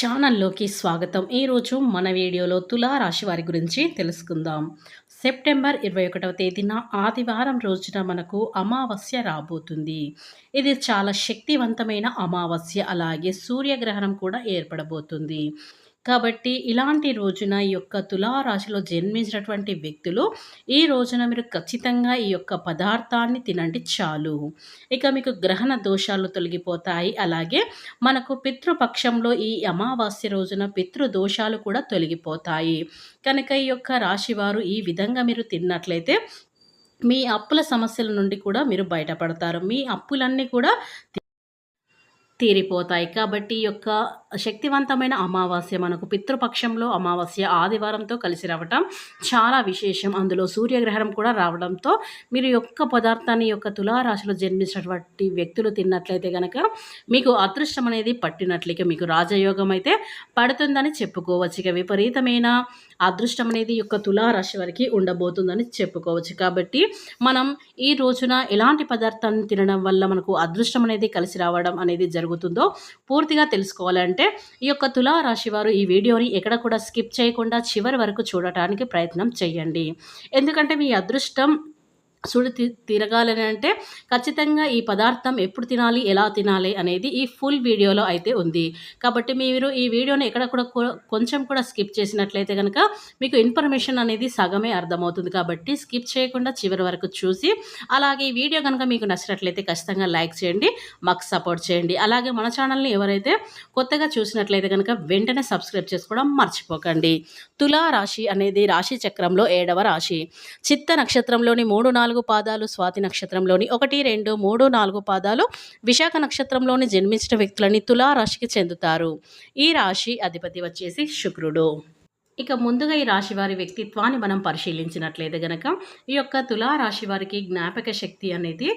ఛానల్లోకి స్వాగతం. ఈరోజు మన వీడియోలో తులారాశి వారి గురించి తెలుసుకుందాం. సెప్టెంబర్ ఇరవై ఒకటవ తేదీన ఆదివారం రోజున మనకు అమావాస్య రాబోతుంది. ఇది చాలా శక్తివంతమైన అమావాస్య అలాగే సూర్యగ్రహణం కూడా ఏర్పడబోతుంది. కాబట్టి ఇలాంటి రోజున ఈ యొక్క తులారాశిలో జన్మించినటువంటి వ్యక్తులు ఈ రోజున మీరు ఖచ్చితంగా ఈ యొక్క పదార్థాన్ని తినండి చాలు. ఇక మీకు గ్రహణ దోషాలు తొలగిపోతాయి. అలాగే మనకు పితృపక్షంలో ఈ అమావాస్య రోజున పితృ దోషాలు కూడా తొలగిపోతాయి. కనుక ఈ యొక్క రాశివారు ఈ విధంగా మీరు తిన్నట్లయితే మీ అప్పుల సమస్యల నుండి కూడా మీరు బయటపడతారు. మీ అప్పులన్నీ కూడా తీరిపోతాయి. కాబట్టి ఈ యొక్క శక్తివంతమైన అమావాస్య మనకు పితృపక్షంలో అమావాస్య ఆదివారంతో కలిసి రావటం చాలా విశేషం. అందులో సూర్యగ్రహణం కూడా రావడంతో మీరు యొక్క పదార్థాన్ని యొక్క తులారాశిలో జన్మించినటువంటి వ్యక్తులు తిన్నట్లయితే కనుక మీకు అదృష్టం అనేది పట్టినట్లయితే మీకు రాజయోగం అయితే పడుతుందని చెప్పుకోవచ్చు. ఇక విపరీతమైన అదృష్టం అనేది యొక్క తులారాశి వారికి ఉండబోతుందని చెప్పుకోవచ్చు. కాబట్టి మనం ఈ రోజున ఎలాంటి పదార్థాన్ని తినడం వల్ల మనకు అదృష్టం అనేది కలిసి రావడం అనేది జరుగుతుందో పూర్తిగా తెలుసుకోవాలంటే ఈ యొక్క తులారాశి వారు ఈ వీడియోని ఎక్కడ కూడా స్కిప్ చేయకుండా చివరి వరకు చూడటానికి ప్రయత్నం చేయండి ఎందుకంటే మీ అదృష్టం సుడి తిరగాలని అంటే ఖచ్చితంగా ఈ పదార్థం ఎప్పుడు తినాలి ఎలా తినాలి అనేది ఈ ఫుల్ వీడియోలో అయితే ఉంది. కాబట్టి మీరు ఈ వీడియోని ఎక్కడ కూడా కొంచెం కూడా స్కిప్ చేసినట్లయితే కనుక మీకు ఇన్ఫర్మేషన్ అనేది సగమే అర్థమవుతుంది. కాబట్టి స్కిప్ చేయకుండా చివరి వరకు చూసి అలాగే ఈ వీడియో కనుక మీకు నచ్చినట్లయితే ఖచ్చితంగా లైక్ చేయండి మాకు సపోర్ట్ చేయండి. అలాగే మన ఛానల్ని ఎవరైతే కొత్తగా చూసినట్లయితే కనుక వెంటనే సబ్స్క్రైబ్ చేసుకోవడం మర్చిపోకండి. తులా రాశి అనేది రాశి చక్రంలో ఏడవ రాశి. చిత్త నక్షత్రంలోని మూడు నాలుగు నాలుగు పాదాలు స్వాతి నక్షత్రంలోని ఒకటి రెండు మూడు నాలుగు పాదాలు విశాఖ నక్షత్రంలోని జన్మించిన వ్యక్తులని తులా రాశికి చెందుతారు. ఈ రాశి అధిపతి వచ్చేసి శుక్రుడు. ఇక ముందుగా ఈ రాశి వారి వ్యక్తిత్వాన్ని మనం పరిశీలించినట్లయితే గనక ఈ యొక్క తులారాశి వారికి జ్ఞాపక శక్తి అనేది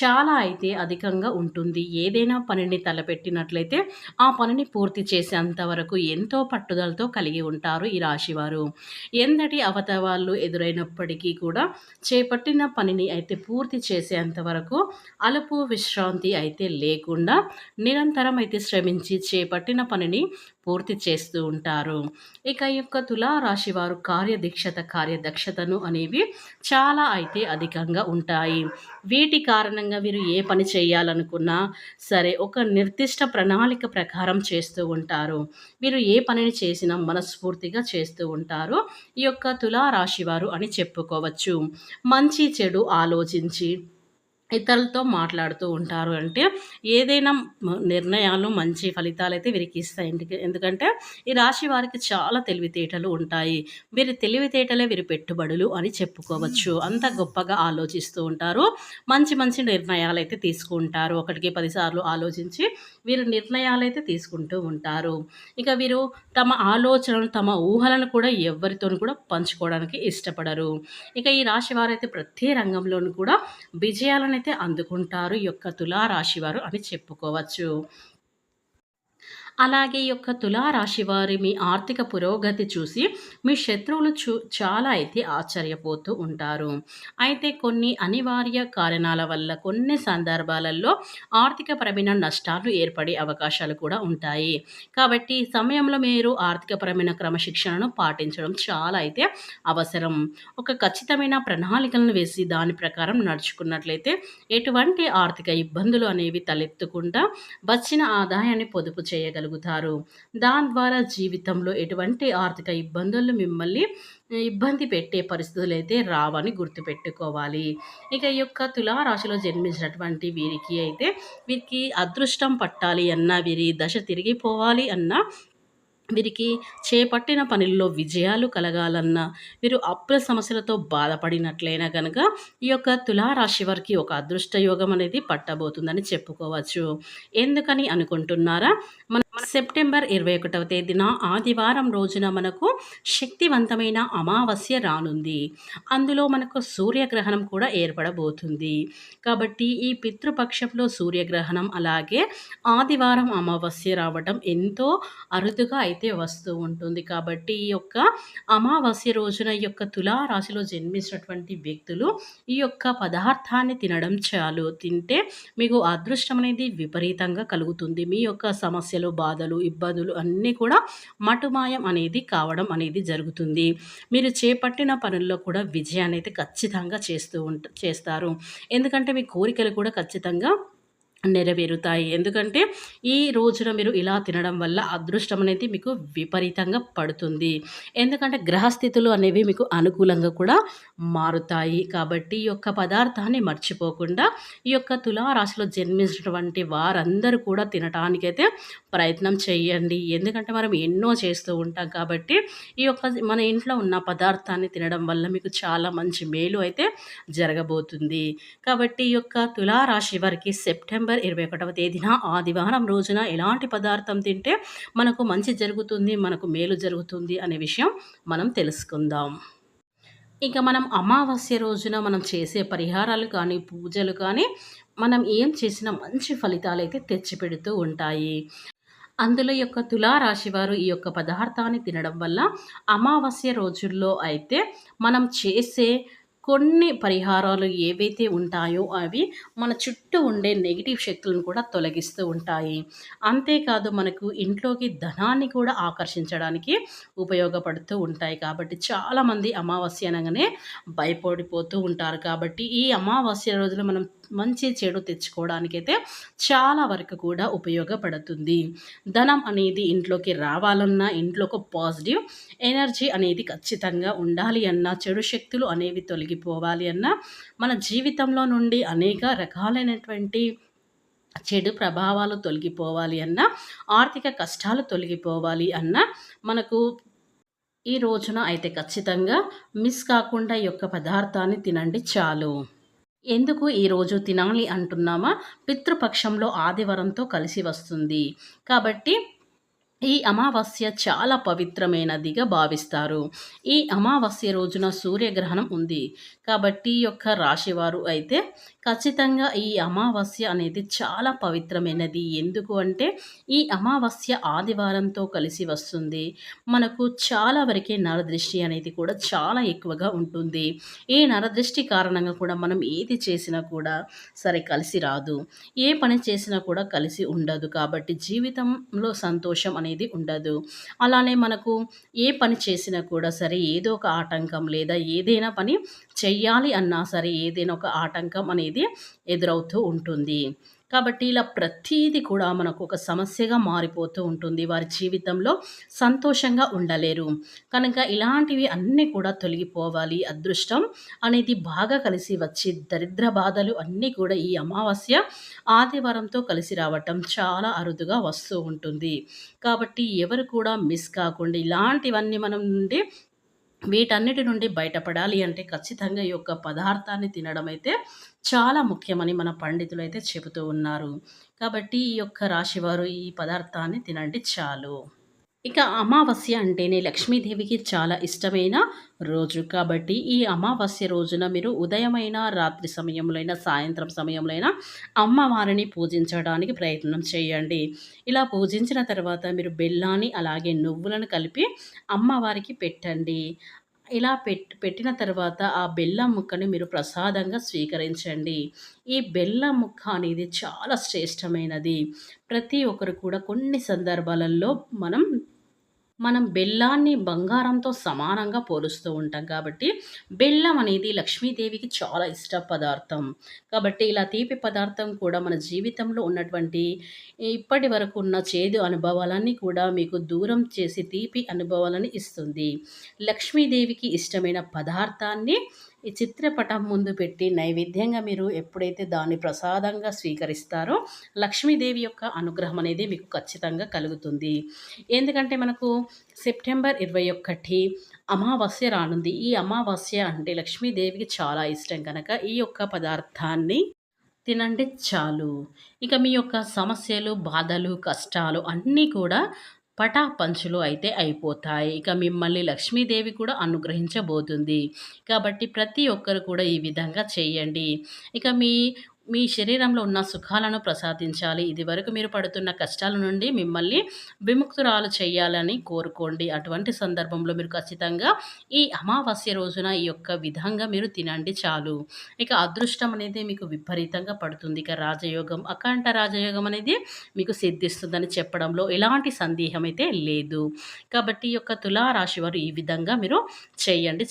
చాలా అయితే అధికంగా ఉంటుంది. ఏదైనా పనిని తలపెట్టినట్లయితే ఆ పనిని పూర్తి చేసేంత వరకు ఎంతో పట్టుదలతో కలిగి ఉంటారు ఈ రాశివారు. ఎందటి అవతవాళ్ళు ఎదురైనప్పటికీ కూడా చేపట్టిన పనిని అయితే పూర్తి చేసేంత వరకు అలుపు విశ్రాంతి అయితే లేకుండా నిరంతరం అయితే శ్రమించి చేపట్టిన పనిని పూర్తి చేస్తూ ఉంటారు. ఇక ఈ యొక్క తులారాశి వారు కార్యదీక్షత కార్యదక్షతను అనేవి చాలా అయితే అధికంగా ఉంటాయి. వీటి కారణంగా వీరు ఏ పని చేయాలనుకున్నా సరే ఒక నిర్దిష్ట ప్రణాళిక ప్రకారం చేస్తూ ఉంటారు. వీరు ఏ పనిని చేసినా మనస్ఫూర్తిగా చేస్తూ ఉంటారు. ఈ యొక్క తులారాశి వారు అని చెప్పుకోవచ్చు. మంచి చెడు ఆలోచించి ఇతరులతో మాట్లాడుతూ ఉంటారు అంటే ఏదైనా నిర్ణయాలు మంచి ఫలితాలు అయితే వీరికి ఇస్తాయి. ఎందుకంటే ఈ రాశి వారికి చాలా తెలివితేటలు ఉంటాయి. వీరి తెలివితేటలే వీరి పెట్టుబడులు అని చెప్పుకోవచ్చు. అంత గొప్పగా ఆలోచిస్తూ ఉంటారు. మంచి మంచి నిర్ణయాలు అయితే తీసుకుంటారు. ఒకటికి పదిసార్లు ఆలోచించి వీరు నిర్ణయాలు అయితే తీసుకుంటూ ఉంటారు. ఇక వీరు తమ ఆలోచనలు తమ ఊహలను కూడా ఎవరితోనూ కూడా పంచుకోవడానికి ఇష్టపడరు. ఇక ఈ రాశి వారైతే ప్రతి రంగంలోనూ కూడా విజయాలను అయితే అందుకుంటారు ఈ యొక్క తులారాశి వారు అని చెప్పుకోవచ్చు. అలాగే ఈ యొక్క తులారాశి వారి మీ ఆర్థిక పురోగతి చూసి మీ శత్రువులు చూ చాలా అయితే ఆశ్చర్యపోతూ ఉంటారు. అయితే కొన్ని అనివార్య కారణాల వల్ల కొన్ని సందర్భాలలో ఆర్థికపరమైన నష్టాలు ఏర్పడే అవకాశాలు కూడా ఉంటాయి. కాబట్టి ఈ సమయంలో మీరు ఆర్థికపరమైన క్రమశిక్షణను పాటించడం చాలా అయితే అవసరం. ఒక ఖచ్చితమైన ప్రణాళికలను వేసి దాని ప్రకారం నడుచుకున్నట్లయితే ఎటువంటి ఆర్థిక ఇబ్బందులు అనేవి తలెత్తకుండా వచ్చిన ఆదాయాన్ని పొదుపు చేయగల చేయగలుగుతారు. దాని ద్వారా జీవితంలో ఎటువంటి ఆర్థిక ఇబ్బందులు మిమ్మల్ని ఇబ్బంది పెట్టే పరిస్థితులు అయితే రావని గుర్తుపెట్టుకోవాలి. ఇక ఈ యొక్క తులారాశిలో జన్మించినటువంటి వీరికి అయితే వీరికి అదృష్టం పట్టాలి అన్న వీరి దశ తిరిగిపోవాలి అన్న వీరికి చేపట్టిన పనుల్లో విజయాలు కలగాలన్నా వీరు అప్పుల సమస్యలతో బాధపడినట్లయినా కనుక ఈ యొక్క తులారాశి వారికి ఒక అదృష్ట యోగం అనేది పట్టబోతుందని చెప్పుకోవచ్చు. ఎందుకని అనుకుంటున్నారా? మన సెప్టెంబర్ ఇరవై ఒకటవ తేదీన ఆదివారం రోజున మనకు శక్తివంతమైన అమావాస్య రానుంది. అందులో మనకు సూర్యగ్రహణం కూడా ఏర్పడబోతుంది. కాబట్టి ఈ పితృపక్షంలో సూర్యగ్రహణం అలాగే ఆదివారం అమావాస్య రావడం ఎంతో అరుదుగా అయితే అయితే వస్తూ ఉంటుంది. కాబట్టి ఈ యొక్క అమావాస్య రోజున ఈ యొక్క తులారాశిలో జన్మించినటువంటి వ్యక్తులు ఈ యొక్క పదార్థాన్ని తినడం చాలు. తింటే మీకు అదృష్టం అనేది విపరీతంగా కలుగుతుంది. మీ యొక్క సమస్యలు బాధలు ఇబ్బందులు అన్నీ కూడా మటుమాయం అనేది కావడం అనేది జరుగుతుంది. మీరు చేపట్టిన పనుల్లో కూడా విజయాన్ని అయితే ఖచ్చితంగా చేస్తూ ఉంట చేస్తారు. ఎందుకంటే మీ కోరికలు కూడా ఖచ్చితంగా నెరవేరుతాయి. ఎందుకంటే ఈ రోజున మీరు ఇలా తినడం వల్ల అదృష్టం అనేది మీకు విపరీతంగా పడుతుంది. ఎందుకంటే గ్రహస్థితులు అనేవి మీకు అనుకూలంగా కూడా మారుతాయి. కాబట్టి ఈ యొక్క పదార్థాన్ని మర్చిపోకుండా ఈ యొక్క తులారాశిలో జన్మించినటువంటి వారందరూ కూడా తినటానికైతే ప్రయత్నం చేయండి. ఎందుకంటే మనం ఎన్నో చేస్తూ ఉంటాం కాబట్టి ఈ యొక్క మన ఇంట్లో ఉన్న పదార్థాన్ని తినడం వల్ల మీకు చాలా మంచి మేలు అయితే జరగబోతుంది. కాబట్టి ఈ యొక్క తులారాశి వారికి సెప్టెంబర్ సెప్టెంబర్ ఇరవై ఒకటవ తేదీన ఆదివారం రోజున ఎలాంటి పదార్థం తింటే మనకు మంచి జరుగుతుంది మనకు మేలు జరుగుతుంది అనే విషయం మనం తెలుసుకుందాం. ఇక మనం అమావాస్య రోజున మనం చేసే పరిహారాలు కానీ పూజలు కానీ మనం ఏం చేసినా మంచి ఫలితాలు అయితే తెచ్చిపెడుతూ ఉంటాయి. అందులో యొక్క తులారాశి వారు ఈ యొక్క పదార్థాన్ని తినడం వల్ల అమావాస్య రోజుల్లో అయితే మనం చేసే కొన్ని పరిహారాలు ఏవైతే ఉంటాయో అవి మన చుట్టూ ఉండే నెగిటివ్ శక్తులను కూడా తొలగిస్తూ ఉంటాయి. అంతేకాదు మనకు ఇంట్లోకి ధనాన్ని కూడా ఆకర్షించడానికి ఉపయోగపడుతూ ఉంటాయి. కాబట్టి చాలామంది అమావాస్య అనగానే భయపడిపోతూ ఉంటారు. కాబట్టి ఈ అమావాస్య రోజులు మనం మంచి చెడు తెచ్చుకోవడానికైతే చాలా వరకు కూడా ఉపయోగపడుతుంది. ధనం అనేది ఇంట్లోకి రావాలన్నా ఒక పాజిటివ్ ఎనర్జీ అనేది ఖచ్చితంగా ఉండాలి అన్నా చెడు శక్తులు అనేవి తొలగి తొలగిపోవాలి అన్నా మన జీవితంలో నుండి అనేక రకాలైనటువంటి చెడు ప్రభావాలు తొలగిపోవాలి అన్న ఆర్థిక కష్టాలు తొలగిపోవాలి అన్న మనకు ఈ రోజున అయితే ఖచ్చితంగా మిస్ కాకుండా ఈ యొక్క పదార్థాన్ని తినండి చాలు. ఎందుకు ఈరోజు తినాలి అంటున్నామా? పితృపక్షంలో ఆదివారంతో కలిసి వస్తుంది. కాబట్టి ఈ అమావాస్య చాలా పవిత్రమైనదిగా భావిస్తారు. ఈ అమావాస్య రోజున సూర్యగ్రహణం ఉంది. కాబట్టి ఈ యొక్క రాశివారు అయితే ఖచ్చితంగా ఈ అమావాస్య అనేది చాలా పవిత్రమైనది. ఎందుకు అంటే ఈ అమావాస్య ఆదివారంతో కలిసి వస్తుంది. మనకు చాలా వరకే నరదృష్టి అనేది కూడా చాలా ఎక్కువగా ఉంటుంది. ఈ నరదృష్టి కారణంగా కూడా మనం ఏది చేసినా కూడా సరే కలిసి రాదు. ఏ పని చేసినా కూడా కలిసి ఉండదు. కాబట్టి జీవితంలో సంతోషం అనేది ఉండదు. అలానే మనకు ఏ పని చేసినా కూడా సరే ఏదో ఒక ఆటంకం లేదా ఏదైనా పని చెయ్యాలి అన్నా సరే ఏదైనా ఒక ఆటంకం అనేది ఎదురవుతూ ఉంటుంది. కాబట్టి ఇలా ప్రతీది కూడా మనకు ఒక సమస్యగా మారిపోతూ ఉంటుంది. వారి జీవితంలో సంతోషంగా ఉండలేరు. కనుక ఇలాంటివి అన్నీ కూడా తొలగిపోవాలి. అదృష్టం అనేది బాగా కలిసి వచ్చి దరిద్ర బాధలు అన్నీ కూడా ఈ అమావాస్య ఆదివారంతో కలిసి రావటం చాలా అరుదుగా వస్తూ ఉంటుంది. కాబట్టి ఎవరు కూడా మిస్ కాకుండా ఇలాంటివన్నీ మనం నుండి వీటన్నిటి నుండి బయటపడాలి అంటే ఖచ్చితంగా ఈ యొక్క పదార్థాన్ని తినడం అయితే చాలా ముఖ్యమని మన పండితులు అయితే చెబుతూ ఉన్నారు. కాబట్టి ఈ యొక్క రాశివారు ఈ పదార్థాన్ని తినండి చాలు. ఇక అమావాస్య అంటేనే లక్ష్మీదేవికి చాలా ఇష్టమైన రోజు. కాబట్టి ఈ అమావాస్య రోజున మీరు ఉదయమైన రాత్రి సమయంలో సాయంత్రం సమయంలో అయినా అమ్మవారిని పూజించడానికి ప్రయత్నం చేయండి. ఇలా పూజించిన తర్వాత మీరు బెల్లాన్ని అలాగే నువ్వులను కలిపి అమ్మవారికి పెట్టండి. ఇలా పెట్ పెట్టిన తర్వాత ఆ బెల్లం ముక్కని మీరు ప్రసాదంగా స్వీకరించండి. ఈ బెల్లం ముక్క అనేది చాలా శ్రేష్టమైనది. ప్రతి ఒక్కరు కూడా కొన్ని సందర్భాలలో మనం మనం బెల్లాన్ని బంగారంతో సమానంగా పోలుస్తూ ఉంటాం కాబట్టి బెల్లం అనేది లక్ష్మీదేవికి చాలా ఇష్ట పదార్థం. కాబట్టి ఇలా తీపి పదార్థం కూడా మన జీవితంలో ఉన్నటువంటి ఇప్పటి వరకు ఉన్న చేదు అనుభవాలన్నీ కూడా మీకు దూరం చేసి తీపి అనుభవాలను ఇస్తుంది. లక్ష్మీదేవికి ఇష్టమైన పదార్థాన్ని ఈ చిత్రపటం ముందు పెట్టి నైవేద్యంగా మీరు ఎప్పుడైతే దాన్ని ప్రసాదంగా స్వీకరిస్తారో లక్ష్మీదేవి యొక్క అనుగ్రహం అనేది మీకు ఖచ్చితంగా కలుగుతుంది. ఎందుకంటే మనకు సెప్టెంబర్ ఇరవై ఒకటి అమావాస్య రానుంది. ఈ అమావాస్య అంటే లక్ష్మీదేవికి చాలా ఇష్టం కనుక ఈ యొక్క పదార్థాన్ని తినండి చాలు. ఇక మీ యొక్క సమస్యలు బాధలు కష్టాలు అన్నీ కూడా పటాపంచులు అయితే అయిపోతాయి. ఇక మిమ్మల్ని లక్ష్మీదేవి కూడా అనుగ్రహించబోతుంది. కాబట్టి ప్రతి ఒక్కరు కూడా ఈ విధంగా చేయండి. ఇక మీ మీ శరీరంలో ఉన్న సుఖాలను ప్రసాదించాలి. ఇదివరకు మీరు పడుతున్న కష్టాల నుండి మిమ్మల్ని విముక్తురాలు చేయాలని కోరుకోండి. అటువంటి సందర్భంలో మీరు ఖచ్చితంగా ఈ అమావాస్య రోజున ఈ యొక్క విధంగా మీరు తినండి చాలు. ఇక అదృష్టం అనేది మీకు విపరీతంగా పడుతుంది. ఇక రాజయోగం అఖండ రాజయోగం అనేది మీకు సిద్ధిస్తుందని చెప్పడంలో ఎలాంటి సందేహం అయితే లేదు. కాబట్టి ఈ యొక్క తులారాశి వారు ఈ విధంగా మీరు చేయండి